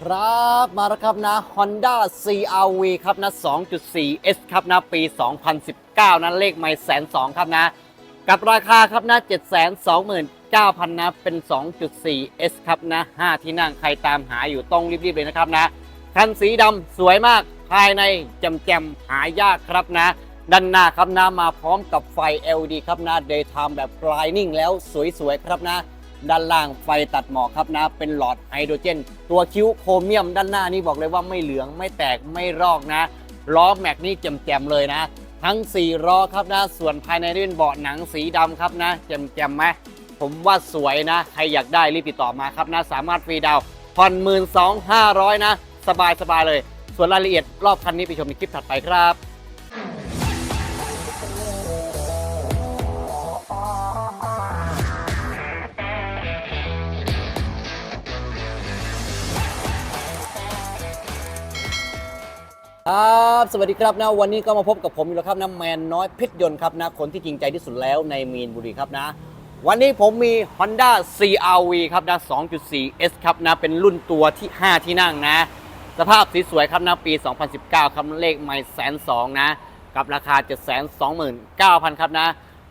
ครับมาแล้วครับนะ Honda CRV ครับนะ 2.4 S ครับนะ ปี 2019 นะ เลขไม่แสนสองครับนะ กับราคาครับนะ 729,000 นะ เป็น 2.4 S ครับนะ 5 ที่นั่งใครตามหาอยู่ต้องรีบๆเลยนะครับนะ คันสีดำสวยมากภายในแจมๆหายากครับนะ ด้านหน้าครับนะ มาพร้อมกับไฟ LED ครับนะ Daytime แบบ Blinding แล้วสวยๆ ครับนะ ด้านล่างไฟตัดหมอกครับนะ เป็นหลอดไฮโดรเจน ตัวคิ้วโครเมียมด้านหน้านี่บอกเลยว่าไม่เหลืองไม่แตกไม่รอกนะ ล้อแม็กนี่แจ่มๆเลยนะ ทั้ง4ล้อครับนะ ส่วนภายในนี่เป็นเบาะหนังสีดำครับนะแจ่มๆไหมผมว่าสวยนะ ใครอยากได้รีบติดต่อมาครับนะ สามารถฟรีดาวผ่อนหมื่นสองห้าร้อยนะ สบายๆเลย ส่วนรายละเอียดรอบคันนี้ไปชมในคลิปถัดไปครับ สวัสดีครับนะวันนี้ก็มาพบกับผมอีกแล้วครับนะแมนน้อยเพชรยนต์ครับนะคนที่จริงใจที่สุดแล้วในมีนบุรีครับนะ วันนี้ผมมี Honda CRV ครับนะ 2.4 S ครับนะเป็นรุ่นตัวที่ 5 ที่นั่งนะ สภาพสีสวยครับนะปี 2019 ครับเลขไม่แสนสองนะ กับราคา 729,000 ครับนะ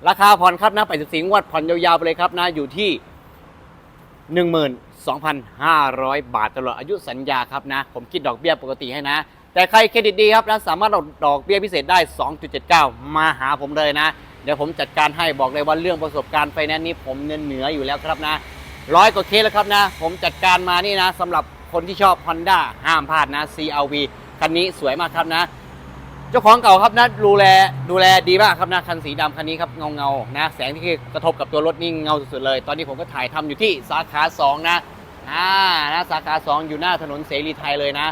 ราคาผ่อนครับนะ84งวดผ่อนยาวๆไปเลยครับนะอยู่ที่ 12,500 บาทตลอดอายุสัญญาครับนะ ผมคิดดอกเบี้ยปกติให้นะ แต่ใครเครดิตดีครับนะสามารถเอาดอกเบี้ยพิเศษได้ 2.79 มาหาผมเลยนะ เดี๋ยวผมจัดการให้บอกเลยว่าเรื่องประสบการณ์ไฟแนนซ์นี้ผมเนื้อเหนืออยู่แล้วครับนะร้อยกว่าเคสแล้วครับนะ ผมจัดการมานี่นะสำหรับคนที่ชอบ Honda ห้ามพลาดนะ CRV คันนี้สวยมากครับนะ เจ้าของเก่าครับนะดูแลดูแลดีมากครับนะคันสีดำคันนี้ครับเงาเงานะแสงที่กระทบกับตัวรถนี่เงาสุดๆเลย ตอนนี้ผมก็ถ่ายทำอยู่ที่สาขา 2 นะอ่านะสาขา 2 อยู่หน้าถนนเสรีไทยเลยนะ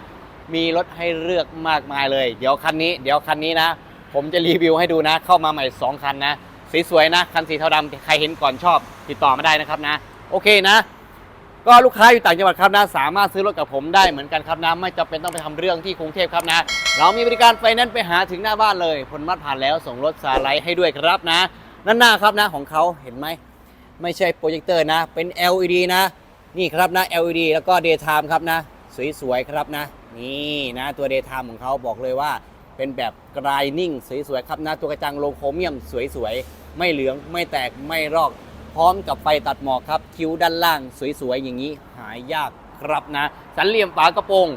มีรถให้เลือกมากมายเลย เดี๋ยวคันนี้ เดี๋ยวคันนี้นะ ผมจะรีวิวให้ดูนะ เข้ามาใหม่ 2 คันนะ สีสวยๆนะ คันสีเทาดำใครเห็นก่อนชอบ ติดต่อมาได้นะครับนะ โอเคนะ ก็ลูกค้าอยู่ต่างจังหวัดครับนะ สามารถซื้อรถกับผมได้เหมือนกันครับนะ ไม่จำเป็นต้องไปทำเรื่องที่กรุงเทพครับนะ เรามีบริการไฟแนนซ์ไปหาถึงหน้าบ้านเลยผลมัดผ่านแล้วส่งรถสาไลด์ให้ด้วยครับนะนั่นหน้าครับนะของเขาเห็นไหมไม่ใช่โปรเจคเตอร์นะ เป็น LED นะ นี่ครับนะ LED แล้วก็ Daytime ครับนะ สวยๆครับนะ นี่นะตัว Daytime ของเขาบอกเลยว่าเป็นแบบกรายนิ่งสวยๆครับนะตัวกระจังโลโครเมียมสวยๆ ไม่เหลืองไม่แตกไม่รอก พร้อมกับไฟตัดหมอกครับ คิ้วด้านล่างสวยๆ อย่างนี้หายากครับนะ สันเหลี่ยมฝากระโปรง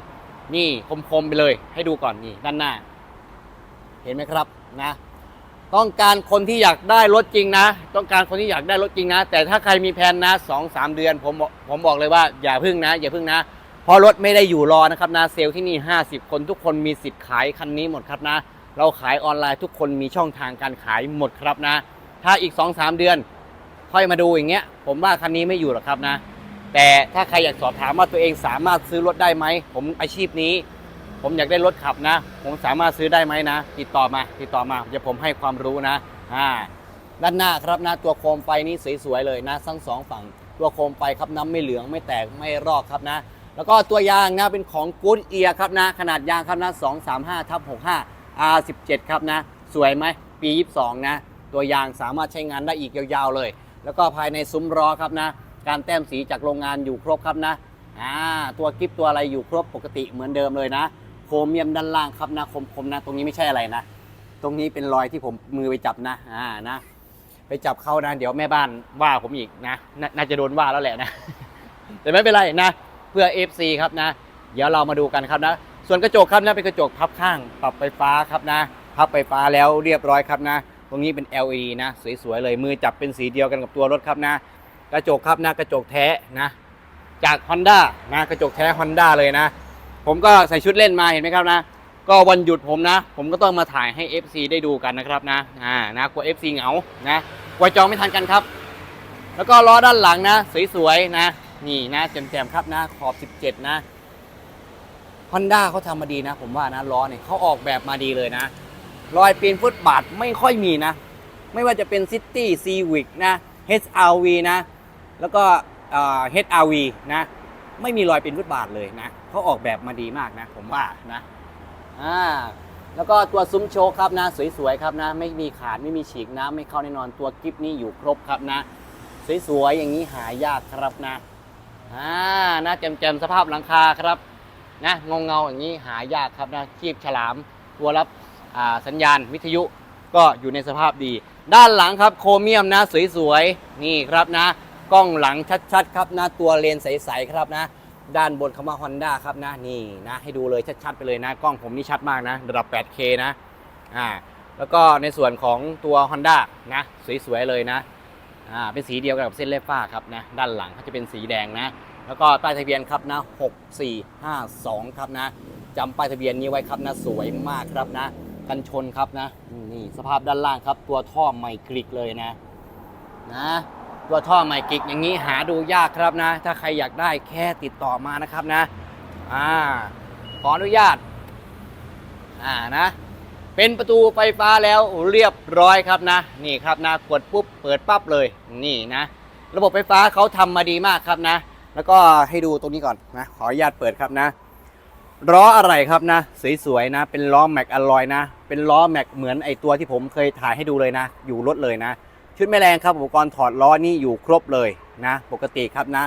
นี่คมๆไปเลย ให้ดูก่อนนี่ด้านหน้า เห็นไหมครับนะ ต้องการคนที่อยากได้รถจริงนะ ต้องการคนที่อยากได้รถจริงนะ แต่ถ้าใครมีแผนนะสองสามเดือนผมผมบอกเลยว่าอย่าพึ่งนะ อย่าพึ่งนะ เพราะรถไม่ได้อยู่รอนะครับนะเซลล์ที่นี่ 50 คนทุกคนมีสิทธิ์ขายคันนี้หมดครับนะ เราขายออนไลน์ทุกคนมีช่องทางการขายหมดครับนะ ถ้าอีก 2-3 เดือน ค่อยมาดูอย่างเงี้ย ผมว่าคันนี้ไม่อยู่หรอกครับนะ แต่ถ้าใครอยากสอบถามว่าตัวเองสามารถซื้อรถได้ไหม ผมอาชีพนี้ ผมอยากได้รถขับนะ ผมสามารถซื้อได้ไหมนะ ติดต่อมา ติดต่อมาเดี๋ยวผมให้ความรู้นะอ่าด้านหน้าครับนะตัวโคมไฟนี่สวยๆเลยนะทั้งสองฝั่งตัวโคมไฟครับน้ำไม่เหลืองไม่แตกไม่รอกครับนะ แล้วก็ตัวยางนะเป็นของ Good Ear ครับนะ ขนาดยางครับนะ 235ทับ65 R17 ครับนะ สวยไหมปี 22 นะ ตัวยางสามารถใช้งานได้อีกยาวๆเลย แล้วก็ภายในซุ้มล้อครับนะ การแต้มสีจากโรงงานอยู่ครบครับนะอ่าตัวกิฟตัวอะไรอยู่ครบปกติเหมือนเดิมเลยนะ โครเมียมด้านล่างครับนะคมๆนะ ตรงนี้ไม่ใช่อะไรนะ ตรงนี้เป็นรอยที่ผมมือไปจับนะอ่านะไปจับเข้านะเดี๋ยวแม่บ้านว่าผมอีกนะนน่าจะโดนว่าแล้วแหละนะ แต่ไม่เป็นไรนะ เพื่อ FC ครับนะ เดี๋ยวเรามาดูกันครับนะ ส่วนกระจกครับนะเป็นกระจกพับข้างปรับไฟฟ้าครับนะ พับไฟฟ้าแล้วเรียบร้อยครับนะ ตรงนี้เป็น LED นะ สวยๆเลยมือจับเป็นสีเดียวกันกับตัวรถครับนะ กระจกครับนะกระจกแท้นะจาก Honda นะกระจกแท้ Honda เลยนะ ผมก็ใส่ชุดเล่นมาเห็นไหมครับนะ ก็วันหยุดผมนะ ผมก็ต้องมาถ่ายให้ FC ได้ดูกันนะครับนะอ่านะกลัว FC เหงานะกลัวจองไม่ทันกันครับ แล้วก็ล้อด้านหลังนะ สวยๆนะ นี่นะแจ่มๆครับนะขอบ 17 นะ Honda เขาทำมาดีนะ ผมว่านะล้อเนี่ยเขาออกแบบมาดีเลยนะ รอยปีนฟุตบาทไม่ค่อยมีนะ ไม่ว่าจะเป็น City Civic นะ HRV นะ แล้วก็เอ่อ HRV นะ ไม่มีรอยปีนฟุตบาทเลยนะเขาออกแบบมาดีมากนะ ผมว่านะอ่าแล้วก็ตัวซุ้มโชคครับนะ สวยๆครับนะ ไม่มีขาดไม่มีฉีกนะ ไม่เข้าแน่นอนตัวกิฟนี่อยู่ครบครับนะ สวยๆอย่างนี้หายากครับนะ อ่านะแจ่มๆสภาพหลังคาครับนะเงาเงาอย่างนี้หายากครับนะคีบฉลามตัวรับสัญญาณวิทยุก็อยู่ในสภาพดี ด้านหลังครับโครเมียมนะสวยๆนี่ครับนะ กล้องหลังชัดๆครับนะตัวเลนใสๆครับนะ ด้านบนคำว่า Honda ครับนะนี่นะให้ดูเลยชัดๆไปเลยนะ กล้องผมนี่ชัดมากนะระดับ 8K นะอ่าแล้วก็ในส่วนของตัว Honda นะสวยๆเลยนะ อ่าเป็นสีเดียวกับเส้นเล็บฟ้าครับนะด้านหลังเขาจะเป็นสีแดงนะ แล้วก็ป้ายทะเบียนครับนะ6452 ครับนะจำป้ายทะเบียนนี้ไว้ครับนะสวยมากครับนะ กันชนครับนะนี่สภาพด้านล่างครับ ตัวท่อใหม่กริกเลยนะนะตัวท่อใหม่กริกอย่างนี้หาดูยากครับนะ ถ้าใครอยากได้แค่ติดต่อมานะครับนะอ่าขออนุญาตอ่านะ เป็นประตูไฟฟ้าแล้วเรียบร้อยครับนะ นี่ครับนะกดปุ๊บเปิดปั๊บเลยนี่นะ ระบบไฟฟ้าเขาทำมาดีมากครับนะ แล้วก็ให้ดูตรงนี้ก่อนนะขออนุญาตเปิดครับนะล้ออะไรครับนะ สวยๆนะ เป็นล้อแม็กอลลอยนะ เป็นล้อแม็กเหมือนไอตัวที่ผมเคยถ่ายให้ดูเลยนะ อยู่รถเลยนะ ชุดไม่แรงครับอุปกรณ์ถอดล้อนี่อยู่ครบเลยนะ ปกติครับนะ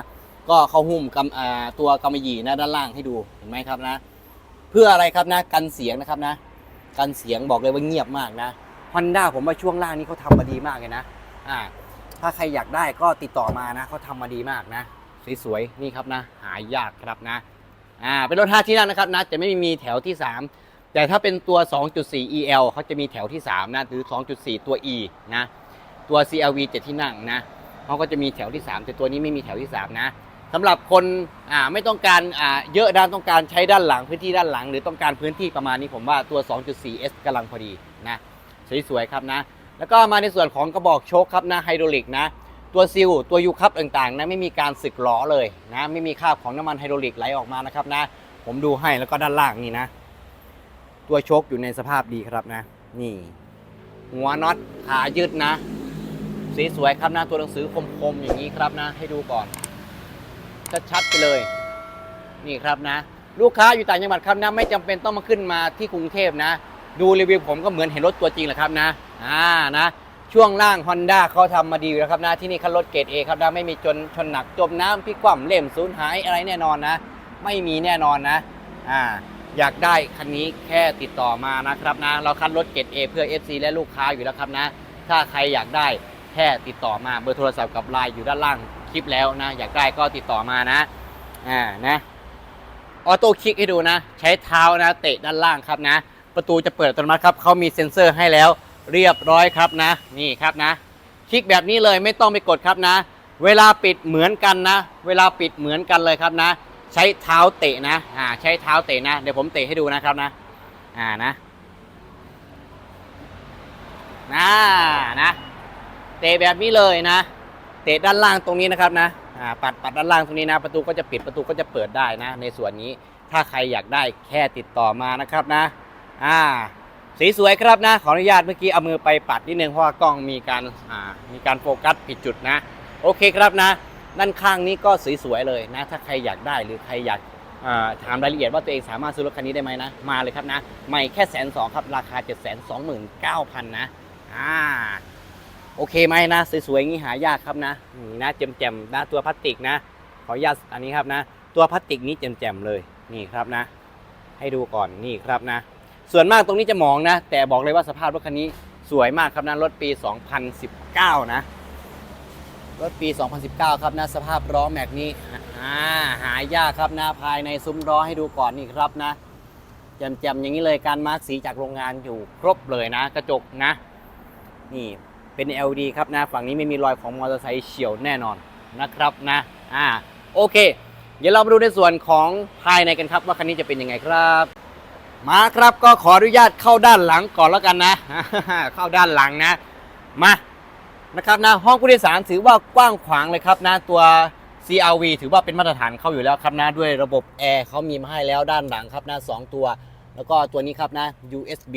ก็เขาหุ้มกำตัวกำมะหยี่นะด้านล่างให้ดูเห็นไหมครับนะ เพื่ออะไรครับนะกันเสียงนะครับนะ กันเสียงบอกเลยว่าเงียบมากนะฮอนด้าผมว่าช่วงล่างนี้เขาทำมาดีมากเลยนะอ่าถ้าใครอยากได้ก็ติดต่อมานะเขาทำมาดีมากนะ สวยๆนี่ครับนะ หายากครับนะอ่าเป็นรถ5ที่นั่งนะครับนะจะไม่มีแถวที่ 3 แต่ถ้าเป็นตัว 2.4 EL เขาจะมีแถวที่ 3 นะ หรือ 2.4 ตัว E นะ ตัว CRV 7ที่นั่งนะเขาก็จะมีแถวที่ 3 แต่ตัวนี้ไม่มีแถวที่ 3 นะ สำหรับคนอ่าไม่ต้องการอ่าเยอะด้านต้องการใช้ด้านหลังพื้นที่ด้านหลัง หรือต้องการพื้นที่ประมาณนี้ผมว่าตัว 2.4S กำลังพอดีนะสวยๆครับนะ แล้วก็มาในส่วนของกระบอกโชคครับนะไฮดรอลิกนะตัวซิลตัวยูคัพต่างๆนะไม่มีการสึกล้อเลยนะไม่มีคราบของน้ำมันไฮดรอลิกไหลออกมานะครับนะผมดูให้แล้วก็ด้านล่างนี่นะ ตัวโชคอยู่ในสภาพดีครับนะ นี่ หัวน็อตขายืดนะสวยๆครับนะตัวหนังสือคมๆอย่างนี้ครับนะ ให้ดูก่อน ชัดๆไปเลย นี่ครับนะ ลูกค้าอยู่ต่างจังหวัดครับนะ ไม่จำเป็นต้องมาขึ้นมาที่กรุงเทพนะ ดูรีวิวผมก็เหมือนเห็นรถตัวจริงแหละครับนะอ่านะ ช่วงล่าง Honda เขาทำมาดีแล้วครับนะ ที่นี่คันรถเกรดเอครับนะไม่มีจนชนหนักจมน้ำพลิกคว่ำเล่มสูญหายอะไรแน่นอนนะ ไม่มีแน่นอนนะอ่าอยากได้คันนี้แค่ติดต่อมานะครับนะ เราคันรถเกรดเอเพื่อ FC และลูกค้าอยู่แล้วครับนะ ถ้าใครอยากได้แค่ติดต่อมาเบอร์โทรศัพท์กับไลน์อยู่ด้านล่าง คลิปแล้วนะ อยากได้ก็ติดต่อมานะ อ่านะ ออโต้คลิกให้ดูนะ ใช้เท้านะ เตะด้านล่างครับนะ ประตูจะเปิดอัตโนมัติครับเขามีเซ็นเซอร์ให้แล้วเรียบร้อยครับนะ นี่ครับนะ คลิกแบบนี้เลยไม่ต้องไปกดครับนะ เวลาปิดเหมือนกันนะ เวลาปิดเหมือนกันเลยครับนะ ใช้เท้าเตะนะ อ่า ใช้เท้าเตะนะ เดี๋ยวผมเตะให้ดูนะครับนะ อ่านะนะนะ เตะแบบนี้เลยนะ เตะด้านล่างตรงนี้นะครับนะอ่าปัดปัดด้านล่างตรงนี้นะ ประตูก็จะปิดประตูก็จะเปิดได้นะ ในส่วนนี้ถ้าใครอยากได้แค่ติดต่อมานะครับนะอ่าสีสวยครับนะ ขออนุญาตเมื่อกี้เอามือไปปัดนิดนึงเพราะว่ากล้องมีการอ่ามีการโฟกัสผิดจุดนะ โอเคครับนะ ด้านข้างนี้ก็สวยเลยนะ ถ้าใครอยากได้หรือใครอยากถามรายละเอียดว่าตัวเองสามารถซื้อรถคันนี้ได้ไหมนะ มาเลยครับนะใหม่แค่แสนสองครับ ราคา7 2 9 0 0 0นะ อ่า โอเคไหมนะสวยๆอย่างนี้หายากครับนะนี่นะแจ่มๆนะตัวพลาสติกนะ ขออนุญาตอันนี้ครับนะ ตัวพลาสติกนี้แจ่มๆเลยนี่ครับนะ ให้ดูก่อนนี่ครับนะ ส่วนมากตรงนี้จะมองนะ แต่บอกเลยว่าสภาพรถคันนี้สวยมากครับนะรถปี 2019 นะรถปี 2019 ครับนะ สภาพล้อแม็กนี้หายากครับนะภายในซุ้มล้อให้ดูก่อนนี่ครับนะแจ่มๆอย่างนี้เลยการมาร์กสีจากโรงงานอยู่ครบเลยนะ กระจกนะ นี่ เป็น LED ครับนะฝั่งนี้ไม่มีรอยของมอเตอร์ไซค์เฉียวแน่นอนนะครับนะอ่าโอเค เดี๋ยวเรามาดูในส่วนของภายในกันครับว่าคันนี้จะเป็นยังไงครับ มาครับก็ขออนุญาตเข้าด้านหลังก่อนแล้วกันนะ เข้าด้านหลังนะมานะครับนะห้องผู้โดยสารถือว่ากว้างขวางเลยครับนะตัว CRV ถือว่าเป็นมาตรฐานเข้าอยู่แล้วครับนะด้วยระบบแอร์เขามีมาให้แล้วด้านหลังครับนะสองตัว แล้วก็ตัวนี้ครับนะ USB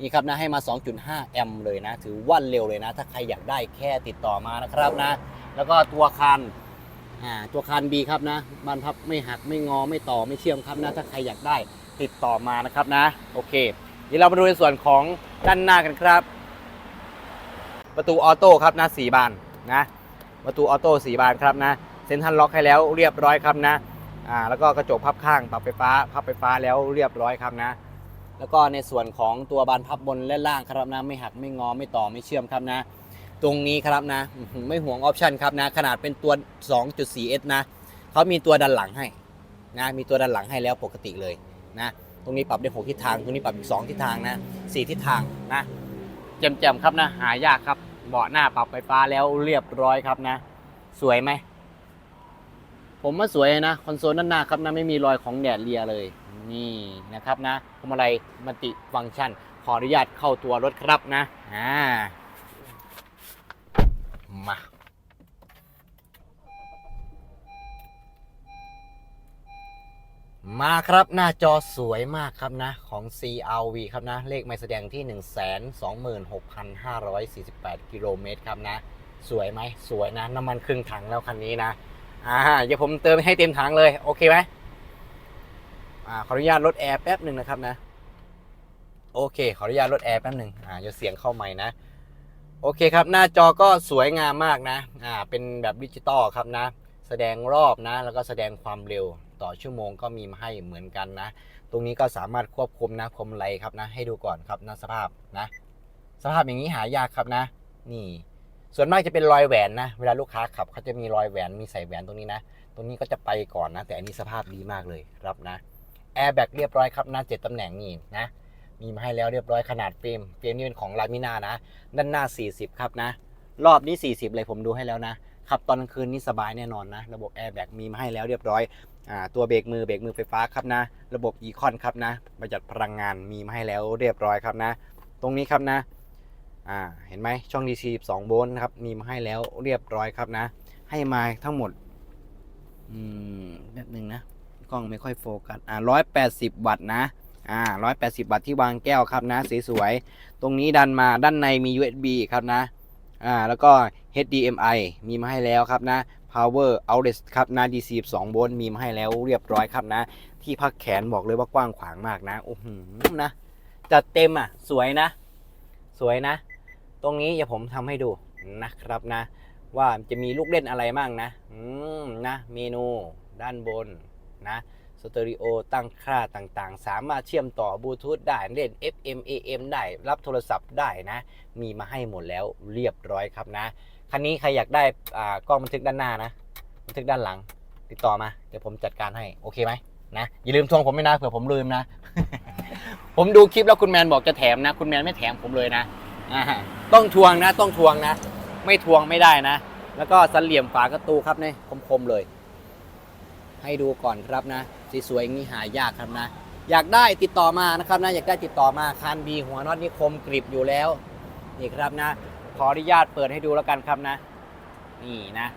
นี่ครับนะให้มา 2.5 แอมป์เลยนะ ถือว่าเร็วเลยนะ ถ้าใครอยากได้แค่ติดต่อมานะครับนะ แล้วก็ตัวคันอ่าตัวคัน B ครับนะบานพับไม่หักไม่งอไม่ต่อไม่เชื่อมครับนะ ถ้าใครอยากได้ติดต่อมานะครับนะ โอเคเดี๋ยวเรามาดูในส่วนของด้านหน้ากันครับ ประตูออโต้ครับนะสีบานนะประตูออโต้สีบานครับนะเซ็นทรัลล็อกให้แล้วเรียบร้อยครับนะอ่าแล้วก็กระจกพับข้างปรับไฟฟ้าพับไฟฟ้าแล้วเรียบร้อยครับนะ แล้วก็ในส่วนของตัวบานพับบนและล่างครับนะไม่หักไม่งอไม่ต่อไม่เชื่อมครับนะ ตรงนี้ครับนะ ไม่ห่วงออปชันครับนะ ขนาดเป็นตัว 2.4S นะเขามีตัวดันหลังให้นะมีตัวดันหลังให้แล้วปกติเลยนะ ตรงนี้ปรับได้6ทิศทาง ตรงนี้ปรับอีก 2 ทิศทางนะ4ทิศทางนะแจ่มๆครับนะหายากครับเบาะหน้าปรับไฟฟ้าแล้วเรียบร้อยครับนะ สวยไหมผมว่าสวยนะคอนโซลด้านหน้าครับนะไม่มีรอยของแดดเลียเลย นี่นะครับนะพวงมาลัยมัลติฟังก์ชัน ขออนุญาตเข้าตัวรถครับนะอ่ามามาครับหน้าจอสวยมากครับนะ ของ CRV ครับนะ เลขไม่แสดงที่ 126,548 กิโลเมตรครับนะ สวยไหมสวยนะ น้ำมันครึ่งถังแล้วคันนี้นะ อ่า เดี๋ยวผมเติมให้เต็มถังเลย โอเคไหม อ่าขออนุญาตลดแอร์แป๊บหนึ่งนะครับนะ โอเค ขออนุญาตลดแอร์แป๊บหนึ่งอ่าเดี๋ยวเสียงเข้าใหม่นะ โอเคครับ หน้าจอก็สวยงามมากนะ อ่า เป็นแบบดิจิตอลครับนะ แสดงรอบนะ แล้วก็แสดงความเร็วต่อชั่วโมงก็มีมาให้เหมือนกันนะ ตรงนี้ก็สามารถควบคุมนะคมไหลครับนะ ให้ดูก่อนครับนะสภาพนะ สภาพอย่างนี้หายากครับนะ นี่ ส่วนมากจะเป็นรอยแหวนนะ เวลาลูกค้าขับเขาจะมีรอยแหวน มีใส่แหวนตรงนี้นะ ตรงนี้ก็จะไปก่อนนะ แต่อันนี้สภาพดีมากเลยครับนะ แอร์แบ็กเรียบร้อยครับนะเจ็ดตำแหน่งนี่นะมีมาให้แล้วเรียบร้อยขนาดเฟรมเฟรมนี่เป็นของลามินานะด้านหน้า 40 ครับนะ รอบนี้ 40 เลยผมดูให้แล้วนะขับตอนกลางคืนนี่สบายแน่นอนนะ ระบบแอร์แบ็กมีมาให้แล้วเรียบร้อยอ่าตัวเบรกมือเบรกมือไฟฟ้าครับนะ ระบบอีคอนครับนะประหยัดพลังงานมีมาให้แล้วเรียบร้อยครับนะ ตรงนี้ครับนะอ่าเห็นไหมช่อง DC 12โวลต์ครับมีมาให้แล้วเรียบร้อยครับนะ ให้มาทั้งหมดอืมแบบหนึ่งนะ กล้องไม่ค่อยโฟกัสอ่า180วัตต์นะอ่า180วัตต์ที่วางแก้วครับนะสวยๆตรงนี้ดันมาด้านในมี USB ครับนะอ่าแล้วก็ HDMI มีมาให้แล้วครับนะ Power Outlet ครับนะ DC 12โวลต์มีมาให้แล้วเรียบร้อยครับนะ ที่พักแขนบอกเลยว่ากว้างขวางมากนะโอ้โหนะจัดเต็มอะสวยนะ สวยนะ ตรงนี้เดี๋ยวผมทำให้ดูนะครับนะ ว่าจะมีลูกเล่นอะไรบ้างนะ อืมนะ เมนูด้านบน นะสเตอริโอตั้งค่าต่างๆ สามารถเชื่อมต่อบลูทูธได้เล่น FM AM ได้รับโทรศัพท์ได้นะ มีมาให้หมดแล้วเรียบร้อยครับนะ คันนี้ใครอยากได้กล้องบันทึกด้านหน้านะ บันทึกด้านหลัง ติดต่อมา เดี๋ยวผมจัดการให้ โอเคไหมนะอย่าลืมทวงผมไม่นะเผื่อผมลืมนะ ผมดูคลิปแล้วคุณแมนบอกจะแถมนะ คุณแมนไม่แถมผมเลยนะต้องทวงนะ ต้องทวงนะ ไม่ทวงไม่ได้นะ แล้วก็สันเหลี่ยมฝากระตูครับเนี่ยคมๆเลย ให้ดูก่อนครับนะสวยๆอย่างนี้หายากครับนะ อยากได้ติดต่อมานะครับนะอยากได้ติดต่อมาคานบีหัวน็อตนี่คมกริบอยู่แล้วนี่ครับนะ ขออนุญาตเปิดให้ดูแล้วกันครับนะ นี่นะ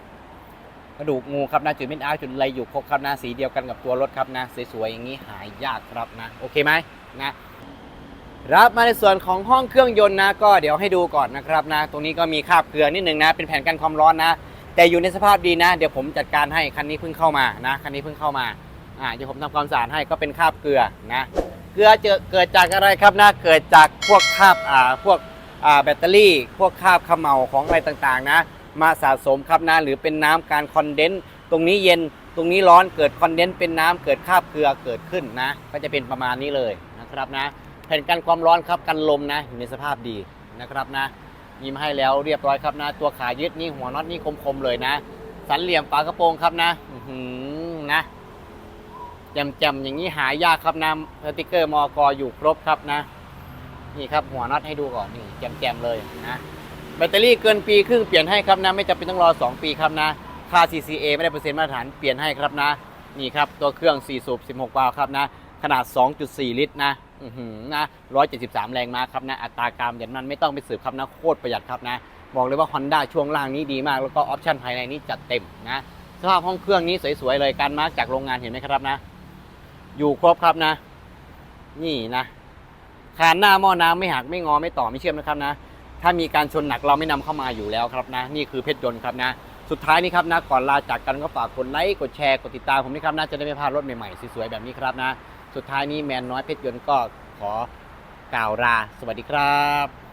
กระดูกงูครับนะจุดเม็ดอาร์จุดไรอยู่ครบครับนะสีเดียวกันกับตัวรถครับนะสวยๆอย่างนี้หายากครับนะ โอเคไหมนะรับมาในส่วนของห้องเครื่องยนต์นะ ก็เดี๋ยวให้ดูก่อนนะครับนะ ตรงนี้ก็มีคราบเกลือนิดนึงนะ เป็นแผ่นกันความร้อนนะ แต่อยู่ในสภาพดีนะ เดี๋ยวผมจัดการให้คันนี้เพิ่งเข้ามานะคันนี้เพิ่งเข้ามาอ่าเดี๋ยวผมทำความสะอาดให้ก็เป็นคราบเกลือนะเกลือเจอเกิดจากอะไรครับนะเกิดจากพวกคราบอ่าพวกอ่าแบตเตอรี่ พวกคราบขม่าของอะไรต่างๆนะมาสะสมครับนะหรือเป็นน้ำการคอนเดนซ์ตรงนี้เย็นตรงนี้ร้อนเกิดคอนเดนซ์เป็นน้ำเกิดคราบเกลือเกิดขึ้นนะ ก็จะเป็นประมาณนี้เลยนะครับนะแผ่นกันความร้อนครับกันลมนะอยู่ในสภาพดีนะครับนะ มีมาให้แล้วเรียบร้อยครับนะ ตัวขายึดนี่หัวน็อตนี่คมๆเลยนะ สันเหลี่ยมฝากระโปรงครับนะหือนะแจมๆอย่างนี้หายากครับนะสติกเกอร์มอกอยู่ครบครับนะ นี่ครับหัวน็อตให้ดูก่อนนี่แจมๆเลยนะแบตเตอรี่เกินปีครึ่งเปลี่ยนให้ครับนะ ไม่จำเป็นต้องรอ 2 ปีครับนะค่า CCA ไม่ได้เปอร์เซ็นต์มาตรฐานเปลี่ยนให้ครับนะ นี่ครับตัวเครื่อง4สูบ16 วาล์วครับนะ ขนาด 2.4 ลิตรนะอือหือนะ173 แรงม้าครับนะ อัตราการประหยัดน้ำมันไม่ต้องไปสืบครับนะ โคตรประหยัดครับนะ บอกเลยว่า Honda ช่วงล่างนี้ดีมาก แล้วก็ออปชั่นภายในนี้จัดเต็มนะ สภาพห้องเครื่องนี้สวยๆเลย การมาร์กจากโรงงานเห็นไหมครับนะ อยู่ครบครับนะ นี่นะ คานหน้าหม้อน้ำไม่หักไม่งอไม่ต่อไม่เชื่อมนะครับนะ ถ้ามีการชนหนักเราไม่นำเข้ามาอยู่แล้วครับนะ นี่คือเพชรยนต์ครับนะ สุดท้ายนี้ครับนะ ก่อนลาจากกันก็ฝากกดไลค์ กดแชร์ กดติดตามผมนะครับนะ จะได้ไม่พลาดรถใหม่ๆสวยๆแบบนี้ครับนะ สุดท้ายนี้แมนน้อยเพชรยนต์ก็ขอกล่าวลาสวัสดีครับ